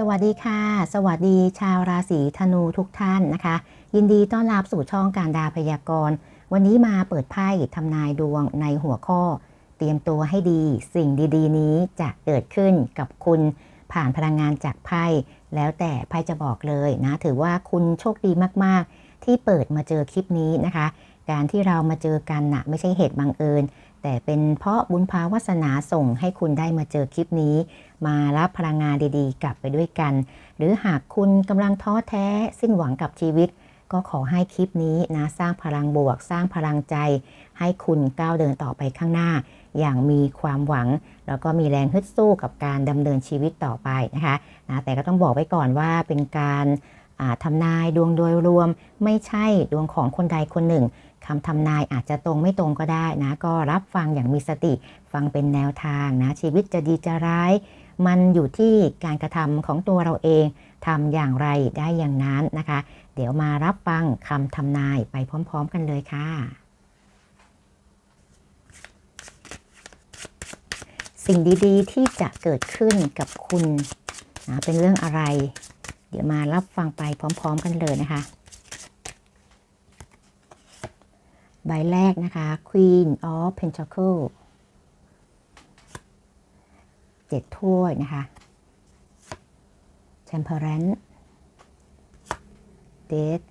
สวัสดีค่ะ สวัสดีชาวราศีธนูทุกท่านนะคะ ยินดีต้อนรับสู่ช่องการดาพยากรณ์ วันนี้มาเปิดไพ่ทำนายดวงในหัวข้อ เตรียมตัวให้ดี สิ่งดีๆ นี้จะเกิดขึ้นกับคุณผ่านพลังงานจากไพ่แล้วแต่ไพ่จะบอกเลยนะ ถือว่าคุณโชคดีมากๆ ที่เปิดมาเจอคลิปนี้นะคะ การที่เรามาเจอกันนะไม่ใช่เหตุบังเอิญ แต่เป็นเพราะบุญภาวาสนาส่งให้คุณได้มาเจอคลิปนี้ มารับพลังงานดีๆ กลับไปด้วยกัน หรือหากคุณกำลังท้อแท้สิ้นหวังกับชีวิต ก็ขอให้คลิปนี้นะสร้างพลังบวก สร้างพลังใจ ให้คุณก้าวเดินต่อไปข้างหน้า อย่างมีความหวัง แล้วก็มีแรงฮึดสู้กับการดำเนินชีวิตต่อไปนะคะนะแต่ก็ต้องบอกไว้ก่อนว่าเป็นการทำนายดวงโดยรวมไม่ใช่ดวงของคนใดคนหนึ่ง คำทำนายอาจจะตรงไม่ตรงก็ได้นะ ก็รับฟังอย่างมีสติ ฟังเป็นแนวทางนะ ชีวิตจะดีจะร้าย มันอยู่ที่การกระทำของตัวเราเองทำอย่างไรได้อย่างนั้นนะคะ เดี๋ยวมารับฟังคำทำนายไปพร้อม ๆ กันเลยค่ะ สิ่งดีๆ ที่จะเกิดขึ้นกับคุณนะเป็นเรื่องอะไร เดี๋ยวมารับฟังไปพร้อม ๆ กันเลยนะคะ ใบแรกนะคะ Queen of Pentacle เจ็ดถ้วยนะคะ Temperance Death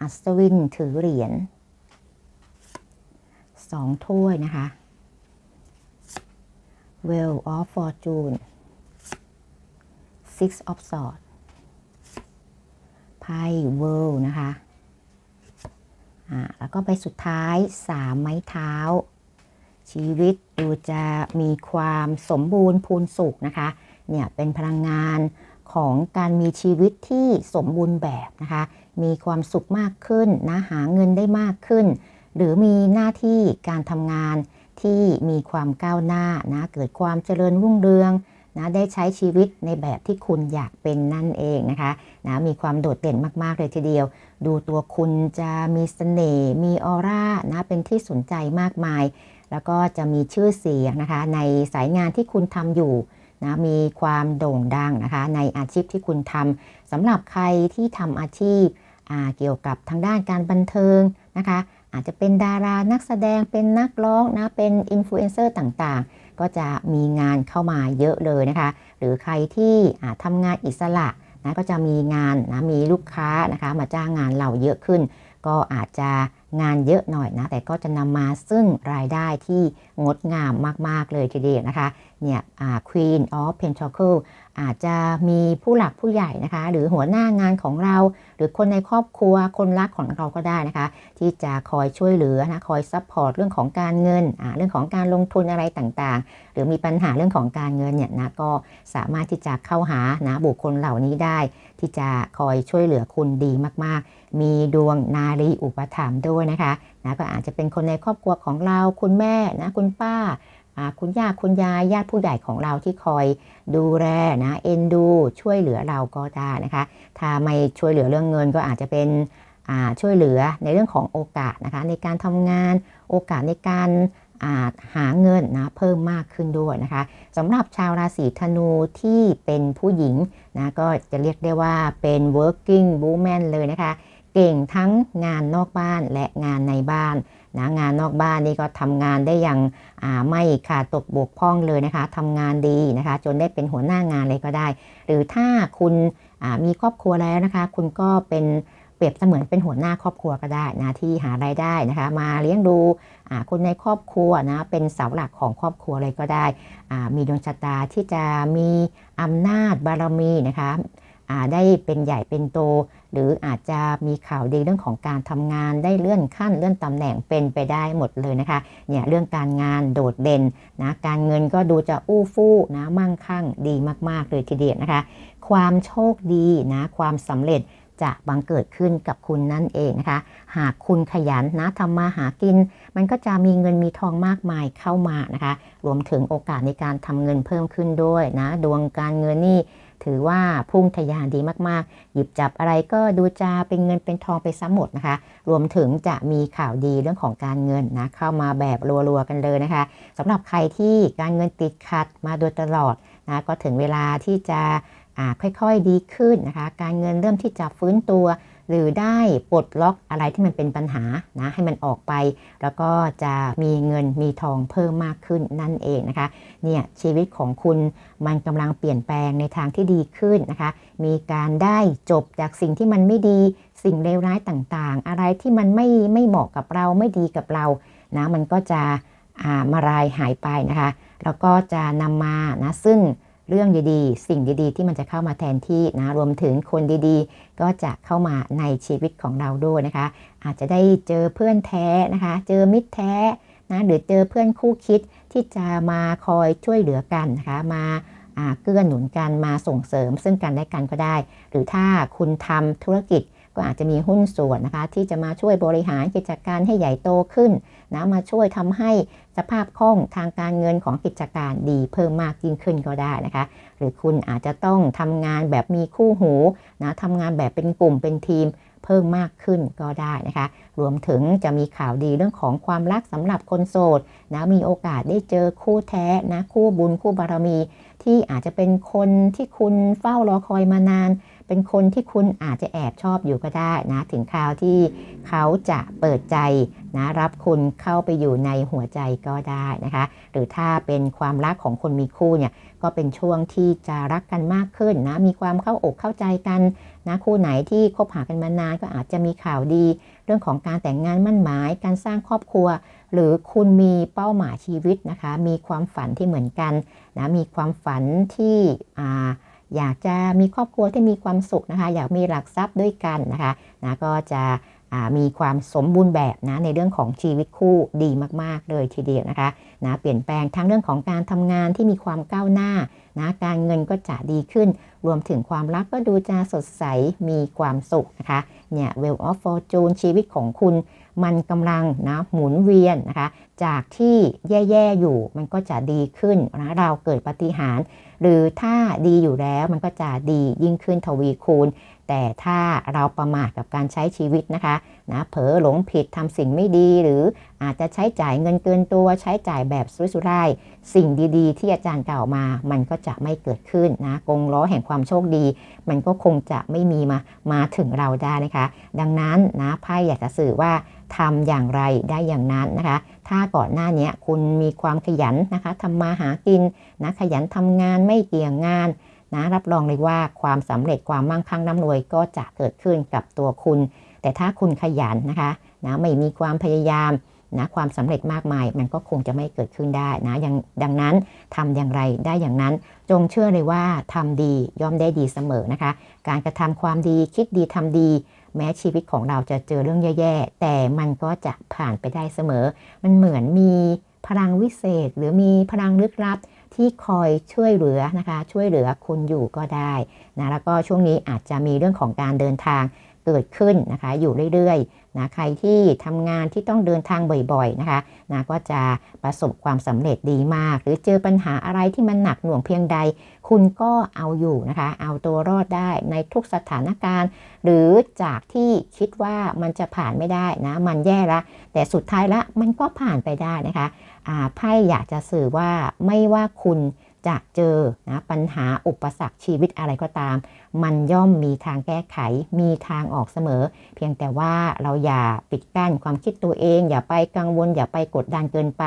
อัศวินถือเหรียญสองถ้วยนะคะ Well of Fortune Six of Swords ไพ่ World นะคะ อ่าแล้วก็ใบสุดท้ายสามไม้เท้า ชีวิตดูจะมีความสมบูรณ์พูนสุขนะคะเนี่ยเป็นพลังงานของการมีชีวิตที่สมบูรณ์แบบนะคะ มีความสุขมากขึ้นนะหาเงินได้มากขึ้น หรือมีหน้าที่การทำงานที่มีความก้าวหน้านะเกิดความเจริญรุ่งเรืองนะได้ใช้ชีวิตในแบบที่คุณอยากเป็นนั่นเองนะคะ นะมีความโดดเด่นมาก ๆ เลยทีเดียว ดูตัวคุณจะมีเสน่ห์มีออร่านะเป็นที่สนใจมากมาย แล้วก็จะมีชื่อเสียงนะคะ ในสายงานที่คุณทำอยู่นะมีความโด่งดังนะคะ ในอาชีพที่คุณทำสำหรับใครที่ทำอาชีพเกี่ยวกับทางด้านการบันเทิงนะคะ อาจจะเป็นดารานักแสดงเป็นนักร้องนะเป็นอินฟลูเอนเซอร์ต่างๆ ก็จะมีงานเข้ามาเยอะเลยนะคะ หรือใครที่ทำงานอิสระ นะก็จะมีงานนะมีลูกค้านะคะมาจ้างงานเราเยอะขึ้น ก็อาจจะงานเยอะหน่อยนะแต่ก็จะนำมาซึ่งรายได้ที่งดงามมาก ๆ เลยทีเดียวนะคะเนี่ย Queen of Pentacle อาจจะมีผู้หลักผู้ใหญ่นะคะ หรือหัวหน้างานของเรา หรือคนในครอบครัวคนรักของเราก็ได้นะคะ ที่จะคอยช่วยเหลือนะคอยซัพพอร์ตเรื่องของการเงินเรื่องของการลงทุนอะไรต่างๆ หรือมีปัญหาเรื่องของการเงินเนี่ยนะก็สามารถที่จะเข้าหานะบุคคลเหล่านี้ได้ ที่จะคอยช่วยเหลือคุณดีมากๆ มีดวงนารีอุปถัมภ์ด้วยนะคะนะก็อาจจะเป็นคนในครอบครัวของเราคุณแม่นะคุณป้า คุณย่าคุณยายญาติผู้ใหญ่ของเราที่คอยดูแลนะเอ็นดูช่วยเหลือเราก็ได้นะคะ ถ้าไม่ช่วยเหลือเรื่องเงินก็อาจจะเป็นช่วยเหลือในเรื่องของโอกาสนะคะในการทำงานโอกาสในการหาเงินนะเพิ่มมากขึ้นด้วยนะคะสำหรับชาวราศีธนูที่เป็นผู้หญิงนะก็จะเรียกได้ว่าเป็น working woman เลยนะคะ เก่งทั้งงานนอกบ้านและงานในบ้าน นะงานนอกบ้านนี่ก็ทำงานได้อย่างไม่ขาดตกบกพร่องเลยนะคะทำงานดีนะคะ จนได้เป็นหัวหน้างานเลยก็ได้ หรือถ้าคุณมีครอบครัวแล้วนะคะ คุณก็เป็นเปรียบเสมือนเป็นหัวหน้าครอบครัวก็ได้นะที่หารายได้นะคะ มาเลี้ยงดูคนในครอบครัวนะเป็นเสาหลักของครอบครัวเลยก็ได้มีดวงชะตาที่จะมีอำนาจบารมีนะคะได้เป็นใหญ่เป็นโต หรืออาจจะมีข่าวดีเรื่องของการทำงานได้เลื่อนขั้นเลื่อนตำแหน่งเป็นไปได้หมดเลยนะคะเนี่ยเรื่องการงานโดดเด่นนะการเงินก็ดูจะอู้ฟู่นะมั่งคั่งดีมากๆเลยทีเดียวนะคะ ความโชคดีนะความสำเร็จจะบังเกิดขึ้นกับคุณนั่นเองนะคะ หากคุณขยันนะทำมาหากิน มันก็จะมีเงินมีทองมากมายเข้ามานะคะ รวมถึงโอกาสในการทำเงินเพิ่มขึ้นด้วยนะ ดวงการเงินนี่ ถือว่าพุ่งทะยานดีมากๆ หยิบจับอะไรก็ดูจะเป็นเงินเป็นทองไปซะหมดนะคะ รวมถึงจะมีข่าวดีเรื่องของการเงินนะเข้ามาแบบรัวๆกันเลยนะคะสำหรับใครที่การเงินติดขัดมาโดยตลอดนะก็ถึงเวลาที่จะค่อยๆดีขึ้นนะคะ การเงินเริ่มที่จะฟื้นตัว หรือได้ปลดล็อกอะไรที่มันเป็นปัญหานะให้มันออกไป แล้วก็จะมีเงินมีทองเพิ่มมากขึ้นนั่นเองนะคะเนี่ยชีวิตของคุณมันกำลังเปลี่ยนแปลงในทางที่ดีขึ้นนะคะ มีการได้จบจากสิ่งที่มันไม่ดี สิ่งเลวร้ายต่างๆ อะไรที่มันไม่ไม่เหมาะกับเราไม่ดีกับเรานะมันก็จะอ่ามารายหายไปนะคะ แล้วก็จะนำมานะซึ่ง เรื่องดีๆ สิ่งดีๆ ที่มันจะเข้ามาแทนที่นะรวมถึงคนดีๆ ก็จะเข้ามาในชีวิตของเราด้วยนะคะ อาจจะได้เจอเพื่อนแท้นะคะ เจอมิตรแท้นะหรือเจอเพื่อนคู่คิดที่จะมาคอยช่วยเหลือกันนะคะมาเกื้อหนุนกันมาส่งเสริมซึ่งกันและกันก็ได้ หรือถ้าคุณทำธุรกิจ ก็อาจจะมีหุ้นส่วนนะคะ ที่จะมาช่วยบริหารกิจการให้ใหญ่โตขึ้นนะมาช่วยทำให้สภาพคล่องทางการเงินของกิจการดีเพิ่มมากยิ่งขึ้นก็ได้นะคะ หรือคุณอาจจะต้องทำงานแบบมีคู่หูนะทำงานแบบเป็นกลุ่มเป็นทีมเพิ่มมากขึ้นก็ได้นะคะ รวมถึงจะมีข่าวดีเรื่องของความรักสำหรับคนโสดนะมีโอกาสได้เจอคู่แท้นะคู่บุญคู่บารมี ที่อาจจะเป็นคนที่คุณเฝ้ารอคอยมานาน เป็นคนที่คุณอาจจะแอบชอบอยู่ก็ได้นะถึงคราวที่เขาจะเปิดใจนะรับคุณเข้าไปอยู่ในหัวใจก็ได้นะคะ หรือถ้าเป็นความรักของคนมีคู่เนี่ยก็เป็นช่วงที่จะรักกันมากขึ้นนะมีความเข้าอกเข้าใจกันนะคู่ไหนที่คบหากันมานานก็อาจจะมีข่าวดี เรื่องของการแต่งงานมั่นหมาย การสร้างครอบครัว หรือคุณมีเป้าหมายชีวิตนะคะ มีความฝันที่เหมือนกันนะมีความฝันที่อ่า อยากจะมีครอบครัวที่มีความสุขนะคะ อยากมีหลักทรัพย์ด้วยกันนะคะนะก็จะมีความสมบูรณ์แบบนะในเรื่องของชีวิตคู่ดีมาก ๆ เลยทีเดียวนะคะนะเปลี่ยนแปลงทั้งเรื่องของการทำงานที่มีความก้าวหน้านะการเงินก็จะดีขึ้น รวมถึงความรักก็ดูจะสดใสมีความสุขนะคะเนี่ย Well of Fortune ชีวิตของคุณ มันกำลังนะหมุนเวียนนะคะจากที่แย่ๆอยู่มันก็จะดีขึ้นนะเราเกิดปฏิหารหรือถ้าดีอยู่แล้วมันก็จะดียิ่งขึ้นทวีคูณ แต่ถ้าเราประมาทกับการใช้ชีวิตนะคะนะเผลอหลงผิดทำสิ่งไม่ดี หรืออาจจะใช้จ่ายเงินเกินตัวใช้จ่ายแบบสุรุ่ยสุร่ายสิ่งดีๆ ที่อาจารย์กล่าวมา มันก็จะไม่เกิดขึ้นนะกงล้อแห่งความโชคดี มันก็คงจะไม่มีมามาถึงเราได้นะคะ ดังนั้นนะไพ่อยากจะสื่อว่า ทำอย่างไรได้อย่างนั้นนะคะ ถ้าก่อนหน้านี้คุณมีความขยันนะคะทำมาหากินนะขยันทำงานไม่เกี่ยงงานนะรับรองเลยว่าความสำเร็จความมั่งคั่งร่ำรวยก็จะเกิดขึ้นกับตัวคุณ แต่ถ้าคุณขยันนะคะนะไม่มีความพยายามนะความสำเร็จมากมายมันก็คงจะไม่เกิดขึ้นได้นะยังดังนั้นทำอย่างไรได้อย่างนั้น จงเชื่อเลยว่าทำดีย่อมได้ดีเสมอนะคะ การกระทำความดีคิดดีทำดี แม้ชีวิตของเราจะเจอเรื่องแย่ๆ แต่มันก็จะผ่านไปได้เสมอ มันเหมือนมีพลังวิเศษ หรือมีพลังลึกลับที่คอยช่วยเหลือนะคะ ช่วยเหลือคุณอยู่ก็ได้นะแล้วก็ช่วงนี้อาจจะมีเรื่องของการเดินทางเกิดขึ้นนะคะ อยู่เรื่อยๆ นะใครที่ทำงานที่ต้องเดินทางบ่อยๆนะคะนะก็จะประสบความสำเร็จดีมาก หรือเจอปัญหาอะไรที่มันหนักหน่วงเพียงใด คุณก็เอาอยู่นะคะ เอาตัวรอดได้ในทุกสถานการณ์ หรือจากที่คิดว่ามันจะผ่านไม่ได้นะมันแย่ละ แต่สุดท้ายละมันก็ผ่านไปได้นะคะอ่าไพ่อยากจะสื่อว่าไม่ว่าคุณ จะเจอนะปัญหาอุปสรรคชีวิตอะไรก็ตาม มันย่อมมีทางแก้ไข มีทางออกเสมอ เพียงแต่ว่าเราอย่าปิดกั้นความคิดตัวเอง อย่าไปกังวล อย่าไปกดดันเกินไป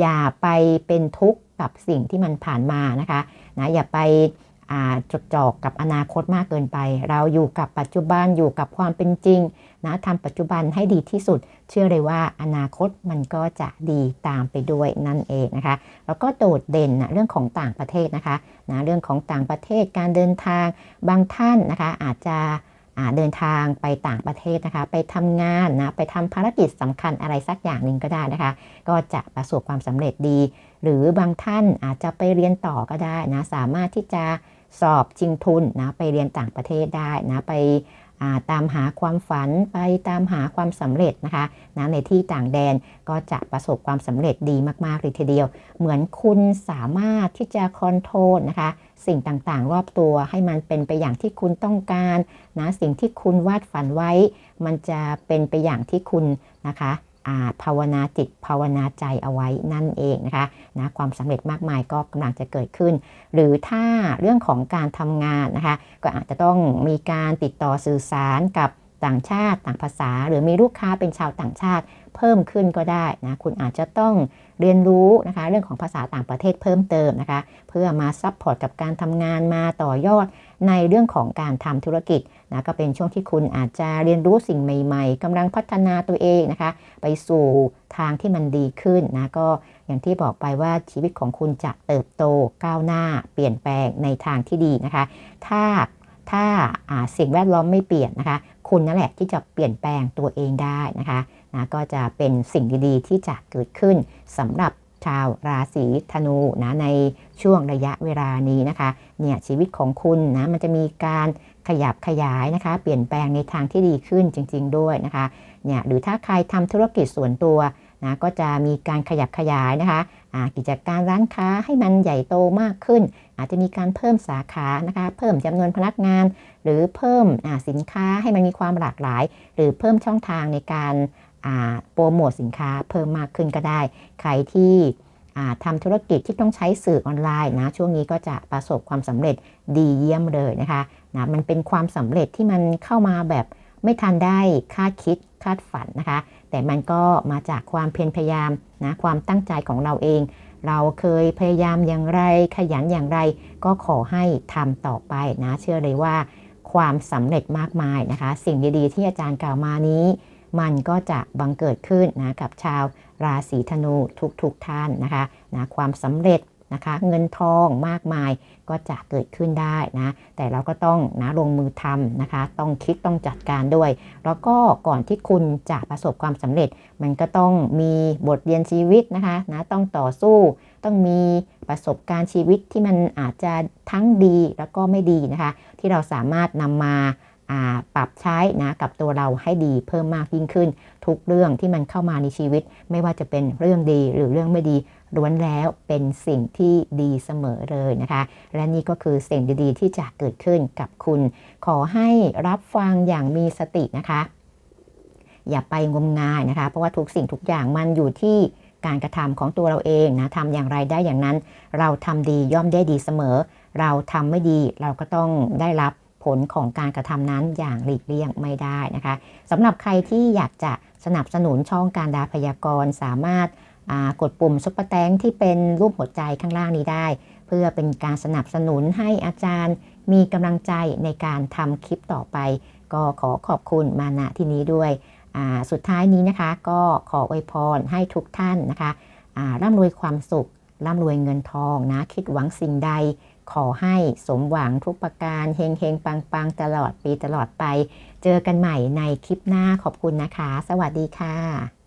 อย่าไปเป็นทุกข์กับสิ่งที่มันผ่านมานะคะนะอย่าไป จดจ่อกับอนาคตมากเกินไป เราอยู่กับปัจจุบันอยู่กับความเป็นจริงนะทำปัจจุบันให้ดีที่สุด เชื่อเลยว่าอนาคตมันก็จะดีตามไปด้วยนั่นเองนะคะ แล้วก็โดดเด่นนะเรื่องของต่างประเทศนะคะนะเรื่องของต่างประเทศการเดินทางบางท่านนะคะอาจจะเดินทางไปต่างประเทศนะคะ ไปทำงานนะไปทำภารกิจสำคัญอะไรสักอย่างหนึ่งก็ได้นะคะ ก็จะประสบความสำเร็จดี หรือบางท่านอาจจะไปเรียนต่อก็ได้นะสามารถที่จะ สอบชิงทุนนะไปเรียนต่างประเทศได้นะไปาตามหาความฝันไปตามหาความสำเร็จนะคะนะในที่ต่างแดนก็จะประสบความสำเร็จดีมากๆเลยทีเดียว เหมือนคุณสามารถที่จะคอนโทรลนะคะสิ่งต่างๆ รอบตัวให้มันเป็นไปอย่างที่คุณต้องการนะสิ่งที่คุณวาดฝันไว้ มันจะเป็นไปอย่างที่คุณนะคะ ภาวนาจิตภาวนาใจเอาไว้นั่นเองนะคะนะความสำเร็จมากมายก็กำลังจะเกิดขึ้น หรือถ้าเรื่องของการทำงานนะคะก็อาจจะต้องมีการติดต่อสื่อสารกับ ต่างชาติต่างภาษา หรือมีลูกค้าเป็นชาวต่างชาติเพิ่มขึ้นก็ได้นะคุณอาจจะต้องเรียนรู้นะคะเรื่องของภาษาต่างประเทศเพิ่มเติมนะคะ เพื่อมาซัพพอร์ตกับการทำงานมาต่อยอดในเรื่องของการทำธุรกิจนะก็เป็นช่วงที่คุณอาจจะเรียนรู้สิ่งใหม่ ๆกำลังพัฒนาตัวเองนะคะ ไปสู่ทางที่มันดีขึ้นนะก็อย่างที่บอกไปว่าชีวิตของคุณจะเติบโตก้าวหน้า เปลี่ยนแปลงในทางที่ดีนะคะ ถ้าถ้าสิ่งแวดล้อมไม่เปลี่ยนนะคะ คุณนั่นแหละที่จะเปลี่ยนแปลงตัวเองได้นะคะนะก็จะเป็นสิ่งดีๆ ที่จะเกิดขึ้นสำหรับชาวราศีธนูนะในช่วงระยะเวลานี้นะคะเนี่ยชีวิตของคุณนะมันจะมีการขยับขยายนะคะ เปลี่ยนแปลงในทางที่ดีขึ้นจริง ๆ ด้วยนะคะเนี่ยหรือถ้าใครทำธุรกิจส่วนตัวนะก็จะมีการขยับขยายนะคะกิจการร้านค้าให้มันใหญ่โตมากขึ้น อาจจะมีการเพิ่มสาขานะคะ เพิ่มจำนวนพนักงาน หรือเพิ่มสินค้าให้มันมีความหลากหลาย หรือเพิ่มช่องทางในการโปรโมทสินค้าเพิ่มมากขึ้นก็ได้ ใครที่ทำธุรกิจที่ต้องใช้สื่อออนไลน์นะ ช่วงนี้ก็จะประสบความสำเร็จดีเยี่ยมเลยนะคะนะมันเป็นความสำเร็จที่มันเข้ามาแบบไม่ทันได้คาดคิดคาดฝันนะคะ แต่มันก็มาจากความเพียรพยายามนะความตั้งใจของเราเอง เราเคยพยายามอย่างไรขยันอย่างไร ก็ขอให้ทำต่อไปนะ เชื่อเลยว่า ความสำเร็จมากมายนะคะ สิ่งดีๆ ที่อาจารย์กล่าวมานี้ มันก็จะบังเกิดขึ้นนะกับชาวราศีธนูทุกๆทท่านนะคะนะความสำเร็จ นะคะ เงินทองมากมายก็จะเกิดขึ้นได้นะแต่เราก็ต้องนะลงมือทำนะคะ ต้องคิดต้องจัดการด้วย แล้วก็ก่อนที่คุณจะประสบความสำเร็จ มันก็ต้องมีบทเรียนชีวิตนะคะนะต้องต่อสู้ต้องมีประสบการณ์ชีวิตที่มันอาจจะทั้งดีแล้วก็ไม่ดีนะคะ ที่เราสามารถนำมาปรับใช้นะกับตัวเราให้ดีเพิ่มมากยิ่งขึ้น ทุกเรื่องที่มันเข้ามาในชีวิต ไม่ว่าจะเป็นเรื่องดีหรือเรื่องไม่ดี ล้วนแล้วเป็นสิ่งที่ดีเสมอเลยนะคะ และนี่ก็คือสิ่งดีๆ ที่จะเกิดขึ้นกับคุณ ขอให้รับฟังอย่างมีสตินะคะ อย่าไปงมงายนะคะ เพราะว่าทุกสิ่งทุกอย่างมันอยู่ที่การกระทำของตัวเราเองนะทำอย่างไรได้อย่างนั้น เราทำดีย่อมได้ดีเสมอ เราทำไม่ดีเราก็ต้องได้รับผลของการกระทำนั้นอย่างหลีกเลี่ยงไม่ได้นะคะสำหรับใครที่อยากจะสนับสนุนช่องการดาพยากรณ์สามารถ กดปุ่มซุปเปอร์แตงที่เป็นรูปหัวใจข้างล่างนี้ได้ เพื่อเป็นการสนับสนุนให้อาจารย์มีกำลังใจในการทำคลิปต่อไป ก็ขอขอบคุณมาณที่นี้ด้วย สุดท้ายนี้นะคะ ก็ขออวยพรให้ทุกท่านนะคะร่ำรวยความสุข ร่ำรวยเงินทองนะคิดหวังสิ่งใด ขอให้สมหวังทุกประการเฮงเฮงปังปังตลอดปีตลอดไป เจอกันใหม่ในคลิปหน้าขอบคุณนะคะ สวัสดีค่ะ